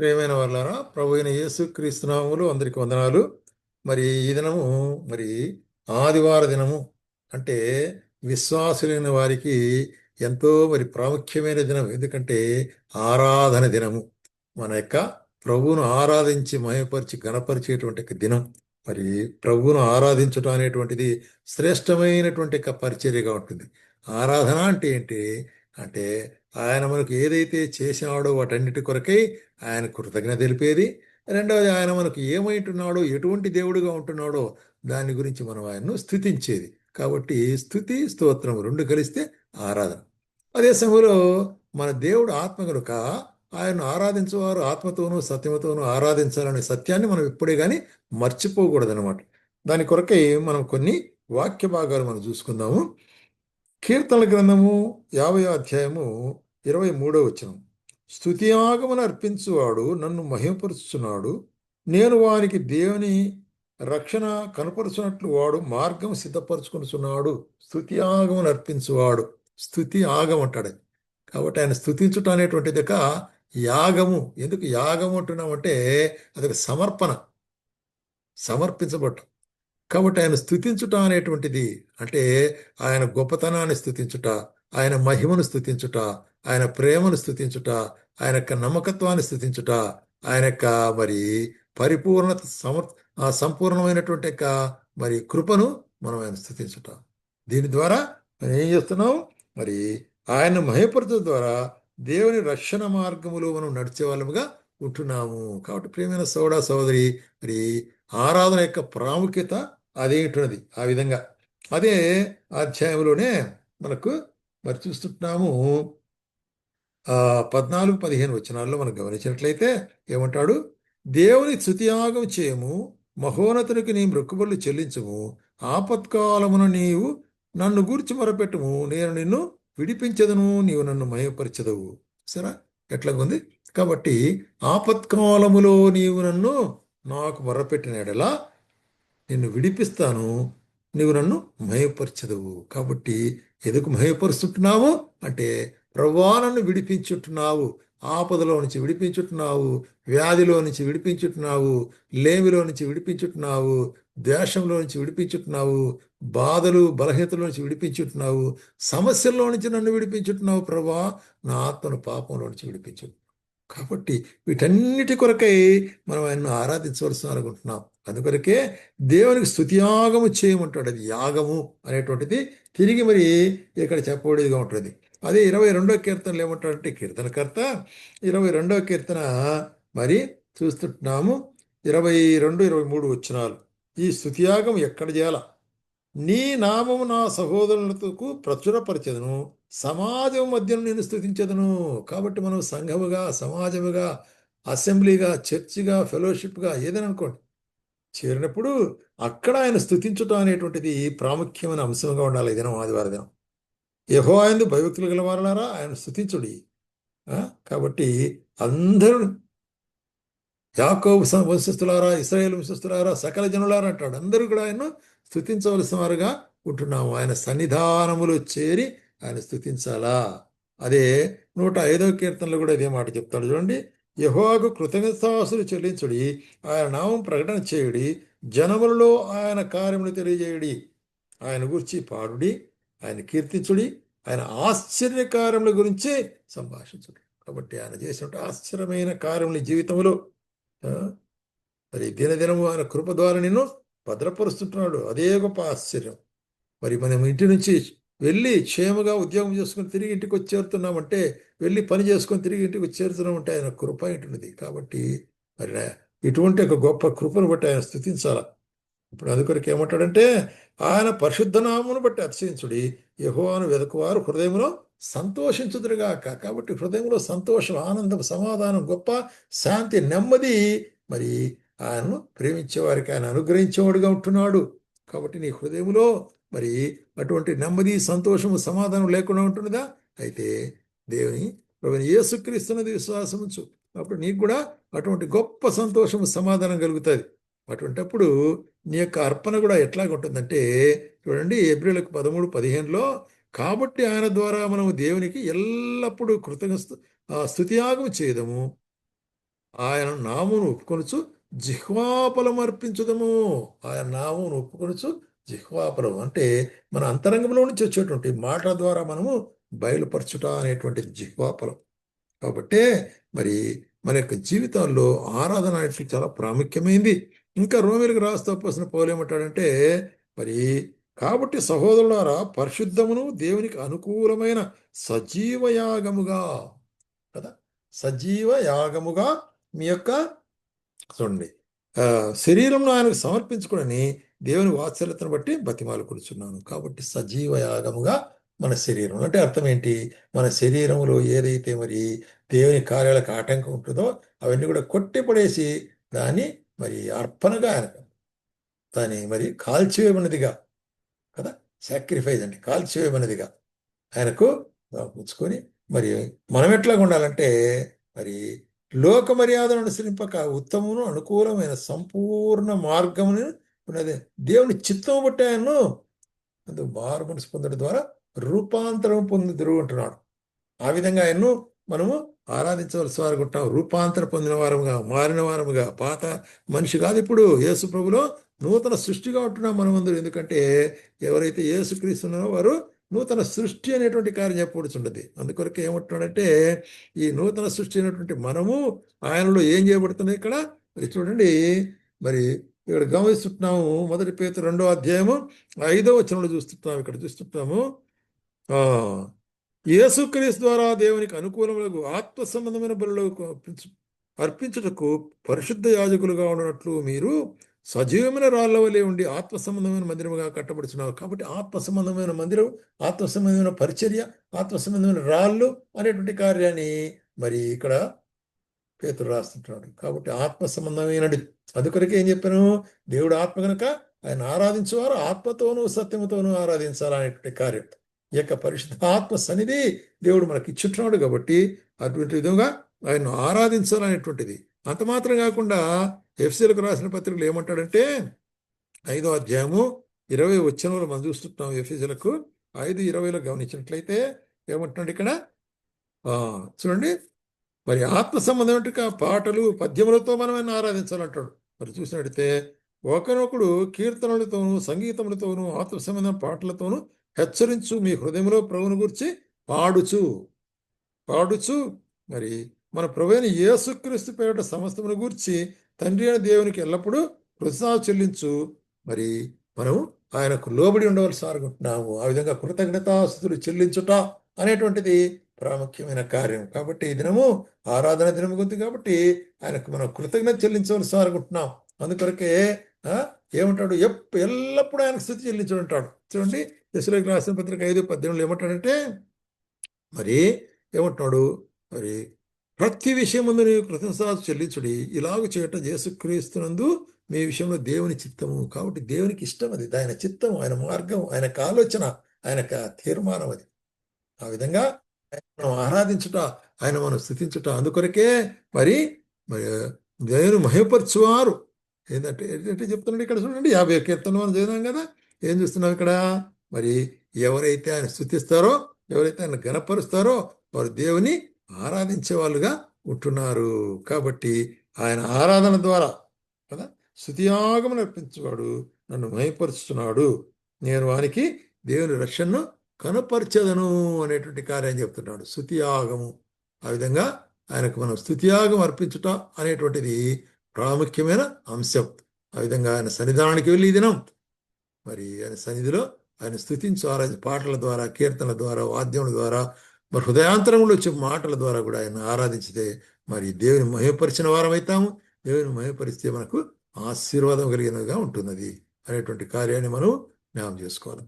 ప్రియమైన వాళ్ళారా ప్రభు అయిన యేసు క్రీస్తునాములు అందరికి వందనాలు. మరి ఈ దినము మరి ఆదివార దినము అంటే విశ్వాసులైన వారికి ఎంతో మరి ప్రాముఖ్యమైన దినం. ఎందుకంటే ఆరాధన దినము. మన యొక్క ప్రభువును ఆరాధించి మయపరిచి గణపరిచేటువంటి దినం. మరి ప్రభువును ఆరాధించడం అనేటువంటిది శ్రేష్టమైనటువంటి ఒక పరిచర్యగా ఉంటుంది. ఆరాధన అంటే ఏంటి? అంటే ఆయన మనకు ఏదైతే చేసినాడో వాటన్నిటి కొరకై ఆయన కృతజ్ఞత తెలిపేది. రెండవది ఆయన మనకు ఏమైంటున్నాడో ఎటువంటి దేవుడుగా ఉంటున్నాడో దాని గురించి మనం ఆయన్ను స్థుతించేది. కాబట్టి స్థుతి స్తోత్రం రెండు కలిస్తే ఆరాధన. అదే సమయంలో మన దేవుడు ఆత్మ కనుక ఆయన్ను ఆరాధించేవారు ఆత్మతోనూ సత్యమతోనూ ఆరాధించాలనే సత్యాన్ని మనం ఇప్పుడే కానీ మర్చిపోకూడదనమాట దాని కొరకై మనం కొన్ని వాక్య భాగాలు మనం చూసుకుందాము. కీర్తన గ్రంథము యాభై అధ్యాయము ఇరవై మూడో వచనం. స్థుతియాగమును అర్పించువాడు నన్ను మహిమపరుచున్నాడు నేను వానికి దేవుని రక్షణ కనపరుచున్నట్లు వాడు మార్గం సిద్ధపరచుకున్నాడు స్థుతియాగమును అర్పించువాడు. స్థుతి ఆగం అంటాడు. కాబట్టి ఆయన స్థుతించుట అనేటువంటిది ఒక యాగము. ఎందుకు యాగం అంటున్నామంటే అదొక సమర్పణ. సమర్పించబడటం కాబట్టి ఆయన స్థుతించుట అనేటువంటిది అంటే ఆయన గొప్పతనాన్ని స్థుతించుట ఆయన మహిమను స్థుతించుట ఆయన ప్రేమను స్థుతించుట ఆయన యొక్క నమ్మకత్వాన్ని స్థుతించుట ఆయన యొక్క మరి పరిపూర్ణత సమర్ సంపూర్ణమైనటువంటి యొక్క మరి కృపను మనం ఆయన స్థుతించుట. దీని ద్వారా మనం ఏం చేస్తున్నాం? మరి ఆయన మహిపరచడం ద్వారా దేవుని రక్షణ మార్గములో మనం నడిచే వాళ్ళముగా ఉంటున్నాము. కాబట్టి ప్రేమైన సోడా సోదరి మరి ఆరాధన యొక్క ప్రాముఖ్యత అదేంటున్నది ఆ విధంగా. అదే అధ్యాయంలోనే మనకు మరి చూస్తుంటున్నాము. పద్నాలుగు పదిహేను వచనాల్లో మనం గమనించినట్లయితే ఏమంటాడు? దేవుని స్థుతియాగం చేయము మహోన్నతునికి నీ మృక్కుబళ్ళు చెల్లించము ఆపత్కాలమున నీవు నన్ను గూర్చి మొరపెట్టుము నేను నిన్ను విడిపించదును నీవు నన్ను మయపరచదవు. సరే ఎట్లాగుంది కాబట్టి ఆపత్కాలములో నీవు నన్ను నాకు మొరపెట్టినాడలా నిన్ను విడిపిస్తాను నీవు నన్ను మయపరచదవు. కాబట్టి ఎందుకు మయపరుస్తుంటున్నావు? అంటే ప్రభా నన్ను విడిపించుంటున్నావు ఆపదలో నుంచి విడిపించుంటున్నావు వ్యాధిలో నుంచి విడిపించుంటున్నావు లేమిలో నుంచి విడిపించుంటున్నావు దేశంలో నుంచి విడిపించుంటున్నావు బాధలు బలహీనతలో నుంచి విడిపించుంటున్నావు సమస్యల్లో నుంచి నన్ను విడిపించుంటున్నావు ప్రభా నా ఆత్మను పాపంలో నుంచి విడిపించు కాబట్టి వీటన్నిటి కొరకై మనం ఆయన్ను ఆరాధించవలసిన అనుకుంటున్నాం. అందుకొరకే దేవునికి స్థుతియాగము చేయమంటాడు. అది యాగము అనేటువంటిది తిరిగి మరి ఇక్కడ చెప్పబడేదిగా ఉంటుంది. అదే ఇరవై రెండో కీర్తనలు ఏమంటాడంటే కీర్తనకర్త ఇరవై రెండో కీర్తన మరి చూస్తుంటున్నాము. ఇరవై రెండు ఇరవై మూడు వచ్చినాలు ఈ స్థుతియాగం ఎక్కడ చేయాల? నీ నామము నా సహోదరులకు ప్రచురపరచదును. సమాజం మధ్యను నేను స్థుతించదును. కాబట్టి మనం సంఘముగా సమాజముగా అసెంబ్లీగా చర్చిగా ఫెలోషిప్గా ఏదైనా అనుకోండి. చేరినప్పుడు అక్కడ ఆయన స్థుతించటం అనేటువంటిది ప్రాముఖ్యమైన అంశంగా ఉండాలి దినం ఆదివారం దినం. యహో ఆయన భయభక్తులు గలవారలారా ఆయన స్థుతించుడి. కాబట్టి అందరూ యాకోబు వంశస్థులారా ఇస్రాయేల్ వంశస్థులారా సకల జనులారా అంటాడు. అందరూ కూడా ఆయన స్థుతించవలసిన వారుగా ఉంటున్నాము. ఆయన సన్నిధానములో చేరి ఆయన స్థుతించాలా అదే నూట ఐదో కీర్తనలో కూడా ఇదే మాట చెప్తాడు. చూడండి యహోకు కృతజ్ఞతాసులు చెల్లించుడి ఆయన నామం ప్రకటన చేయుడి జనములలో ఆయన కార్యములు తెలియజేయుడి. ఆయన గురించి పాడుడి ఆయన కీర్తించుడి ఆయన ఆశ్చర్య కార్యముల గురించి సంభాషించుడి. కాబట్టి ఆయన చేసిన ఆశ్చర్యమైన కార్యములు జీవితంలో మరి దినదినము ఆయన కృప ద్వారా నిన్ను భద్రపరుస్తుంటున్నాడు. అదే గొప్ప ఆశ్చర్యం. మరి మనం ఇంటి నుంచి వెళ్ళి క్షేమగా ఉద్యోగం చేసుకుని తిరిగి ఇంటికి వచ్చి చేరుతున్నామంటే వెళ్ళి పని చేసుకొని తిరిగి ఇంటికి వచ్చి చేరుతున్నామంటే ఆయన కృప ఇంటున్నది కాబట్టి మరి ఇటువంటి ఒక గొప్ప కృపను బట్టి ఆయన స్థుతించాల? ఇప్పుడు అందుకొరకు ఏమంటాడంటే ఆయన పరిశుద్ధనామును బట్టి అతిశయించుడి. యహోవాను వెదకువారు హృదయంలో సంతోషించుదురుగాక. కాబట్టి హృదయంలో సంతోషం ఆనందం సమాధానం గొప్ప శాంతి నెమ్మది మరి ఆయనను ప్రేమించే వారికి ఆయన అనుగ్రహించేవాడుగా ఉంటున్నాడు. కాబట్టి నీ హృదయంలో మరి అటువంటి నెమ్మది సంతోషము సమాధానం లేకుండా ఉంటుందా అయితే దేవుని ప్రభుని ఏసుక్రీస్తున్నది విశ్వాసం ఉంచు అప్పుడు నీకు కూడా అటువంటి గొప్ప సంతోషము సమాధానం కలుగుతుంది. అటువంటప్పుడు నీ యొక్క అర్పణ కూడా ఎట్లాగ ఉంటుందంటే చూడండి ఏప్రిల్కి పదమూడు పదిహేనులో కాబట్టి ఆయన ద్వారా మనము దేవునికి ఎల్లప్పుడూ కృతజ్ఞ స్థుతియాగం చేయదము. ఆయన నామును ఒప్పుకొనుచు జిహ్వాపలం అర్పించుదము. ఆయన నామును ఒప్పుకొనుచు జిహ్వాపరం అంటే మన అంతరంగంలో నుంచి వచ్చేటువంటి మాటల ద్వారా మనము బయలుపరచుట అనేటువంటి జిహ్వాపరం కాబట్టి మరి మన యొక్క జీవితంలో ఆరాధన అనేటువంటి చాలా ప్రాముఖ్యమైంది. ఇంకా రోమిలకు రాస్తూ పోసిన పౌలు ఏమంటాడంటే మరి కాబట్టి సహోదరులారా పరిశుద్ధమును దేవునికి అనుకూలమైన సజీవ యాగముగా కదా? సజీవ యాగముగా మీ యొక్క చూడండి శరీరంలో ఆయనకు సమర్పించుకుని దేవుని వాత్సల్యతను బట్టి బతిమాలు కూర్చున్నాను కాబట్టి సజీవ యాగముగా మన శరీరం అంటే అర్థం ఏంటి? మన శరీరంలో ఏదైతే మరి దేవుని కార్యాలకు ఆటంకం ఉంటుందో అవన్నీ కూడా కొట్టిపడేసి దాన్ని మరి అర్పణగా ఆయన దాన్ని మరి కాల్చివేయమన్నదిగా కదా? సాక్రిఫైస్ అండి. కాల్చివేయమన్నదిగా ఆయనకు ఉంచుకొని మరి మనం ఎట్లాగా ఉండాలంటే మరి లోక మర్యాదను అనుసరింపక ఉత్తమమును అనుకూలమైన సంపూర్ణ మార్గమును ఉన్నది. దేవుని చిత్తం బట్టి ఆయన్ను అందుకు మారు మనసు పొందడం ద్వారా రూపాంతరం పొందుదురు అంటున్నాడు. ఆ విధంగా ఆయన్ను మనము ఆరాధించవలసి వారు ఉంటాం. రూపాంతరం పొందిన వారముగా మారిన వారముగా పాత మనిషి కాదు. ఇప్పుడు యేసు ప్రభులో నూతన సృష్టిగా ఉంటున్నాం మనమందరూ ఎందుకంటే ఎవరైతే యేసుక్రీస్తున్నారో వారు నూతన సృష్టి అనేటువంటి కార్యం చెప్పబడుచుండదు అందుకొరకు ఏమంటున్నాడంటే ఈ నూతన సృష్టి అయినటువంటి మనము ఆయనలో ఏం చేయబడుతున్నాయి ఇక్కడ? మరి చూడండి మరి ఇక్కడ గమనిస్తున్నాము మొదటి పేరు రెండో అధ్యాయము ఐదో వచనంలో చూస్తున్నాము ఇక్కడ చూస్తున్నాము ఆ యేసుక్రీస్తు ద్వారా దేవునికి అనుకూలములకు ఆత్మ సంబంధమైన బలులకు అర్పించుటకు పరిశుద్ధ యాజకులుగా ఉన్నట్లు మీరు సజీవమైన రాళ్ళ వలె ఉండి ఆత్మ సంబంధమైన మందిరముగా కట్టబడుచున్నారు. కాబట్టి ఆత్మ సంబంధమైన మందిరం ఆత్మ సంబంధమైన పరిచర్య ఆత్మ సంబంధమైన రాళ్ళు అనేటువంటి కార్యాన్ని మరి ఇక్కడ పేతురు రాస్తుంటున్నాడు కాబట్టి ఆత్మ సంబంధమైనది అందుకొరకే ఏం చెప్పాను? దేవుడు ఆత్మ కనుక ఆయన ఆరాధించేవారు ఆత్మతోనూ సత్యముతోనూ ఆరాధించాలనేటువంటి కార్యం. యొక్క పరిశుద్ధ ఆత్మ సన్నిధి దేవుడు మనకి ఇచ్చుంటున్నాడు కాబట్టి అటువంటి విధంగా ఆయన్ను ఆరాధించాలనేటువంటిది అంత మాత్రం కాకుండా ఎఫ్సీలకు రాసిన పత్రికలు ఏమంటాడంటే ఐదో అధ్యాయము ఇరవై వచ్చిన మనం చూస్తున్నాం ఎఫ్సీలకు ఐదు ఇరవైలో గమనించినట్లయితే ఏమంటున్నాడు ఇక్కడ? చూడండి. మరి ఆత్మ సంబంధమైన పాటలు పద్యములతో మనం ఆయన ఆరాధించాలంటాడు. మరి చూసినట్లయితే ఒకరొకడు కీర్తనలతోనూ సంగీతములతోనూ ఆత్మ సంబంధం పాటలతోనూ హెచ్చరించు మీ హృదయంలో ప్రభుని గురించి పాడుచు. పాడుచు. మరి మన ప్రభువైన యేసుక్రీస్తు పేరిట సమస్తమును గూర్చి తండ్రి అయిన దేవునికి ఎల్లప్పుడూ కృతజ్ఞత చెల్లించు. మరి మనం ఆయనకు లోబడి ఉండవలసి అనుకుంటున్నాము ఆ విధంగా కృతజ్ఞతాస్తులు చెల్లించుట అనేటువంటిది ప్రాముఖ్యమైన కార్యం. కాబట్టి ఈ దినము ఆరాధన దినము ఉంది కాబట్టి ఆయనకు మనం కృతజ్ఞత చెల్లించవలసి అనుకుంటున్నాం అందుకొరకే ఏమంటాడు? ఎప్ ఎల్లప్పుడూ ఆయనకు స్థుతి చెల్లించడం అంటాడు. చూడండి దశలోకి రాసిన పత్రిక ఐదు పద్దెనిమిది ఏమంటాడంటే మరి ఏమంటున్నాడు? మరి ప్రతి విషయం ముందు నీవు కృతజ్ఞత చెల్లించుడి. ఇలాగ చేయటం చేసుక్రీస్తున్నందు మీ విషయంలో దేవుని చిత్తము. కాబట్టి దేవునికి ఇష్టం అది. ఆయన చిత్తం ఆయన మార్గం ఆయన ఆలోచన ఆయన యొక్క తీర్మానం అది. ఆ విధంగా మనం ఆరాధించుట ఆయన మనం స్థుతించుట అందుకొరకే మరి మరి దేవుని మహిమపరచువారు. ఏంటంటే ఏంటంటే చెప్తున్నాడు ఇక్కడ చూడండి యాభై కీర్తన మనం చదివాం కదా ఏం చూస్తున్నాం ఇక్కడ? మరి ఎవరైతే ఆయన స్థుతిస్తారో ఎవరైతే ఆయన గణపరుస్తారో వారు దేవుని ఆరాధించే వాళ్ళుగా ఉంటున్నారు. కాబట్టి ఆయన ఆరాధన ద్వారా కదా స్థుతియాగం నర్పించేవాడు నన్ను మహిపరుస్తున్నాడు నేను వానికి దేవుని రక్షణను కనపరచదను అనేటువంటి కార్యం చెప్తున్నాడు. స్థుతియాగము ఆ విధంగా ఆయనకు మనం స్థుతియాగం అర్పించుట అనేటువంటిది ప్రాముఖ్యమైన అంశం. ఆ విధంగా ఆయన సన్నిధానానికి వెళ్ళి ఈ దినం మరి ఆయన సన్నిధిలో ఆయన స్థుతించు ఆరాధి పాటల ద్వారా కీర్తనల ద్వారా వాద్యముల ద్వారా మరి హృదయాంతరంలో వచ్చే మాటల ద్వారా కూడా ఆయన ఆరాధించితే మరి దేవుని మహిమపరిచిన వారం అవుతాము దేవుని మహిమపరిస్తే మనకు ఆశీర్వాదం కలిగినదిగా ఉంటున్నది అనేటువంటి కార్యాన్ని మనం జ్ఞాపం చేసుకోవాలి.